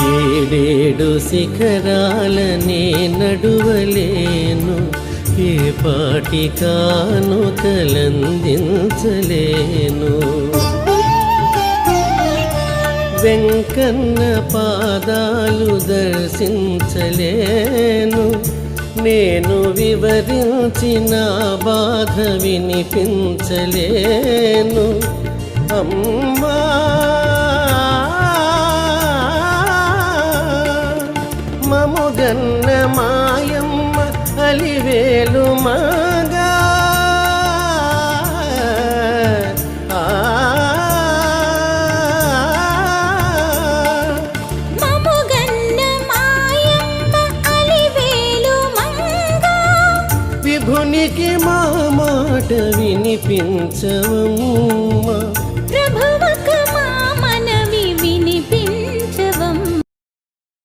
ఏడేడు శిఖరాలనే నడువలేను. ఏ పాటికాను కలందించలేను వెంకన్న పాదాలు దర్శించలేను. నేను వివరించిన బాధ వినిపించలేను. అమ్మా! మముగన్న మాయమ్మ అలివేలు మగా. విభునికి మా మాట వినిపించవమ్మా.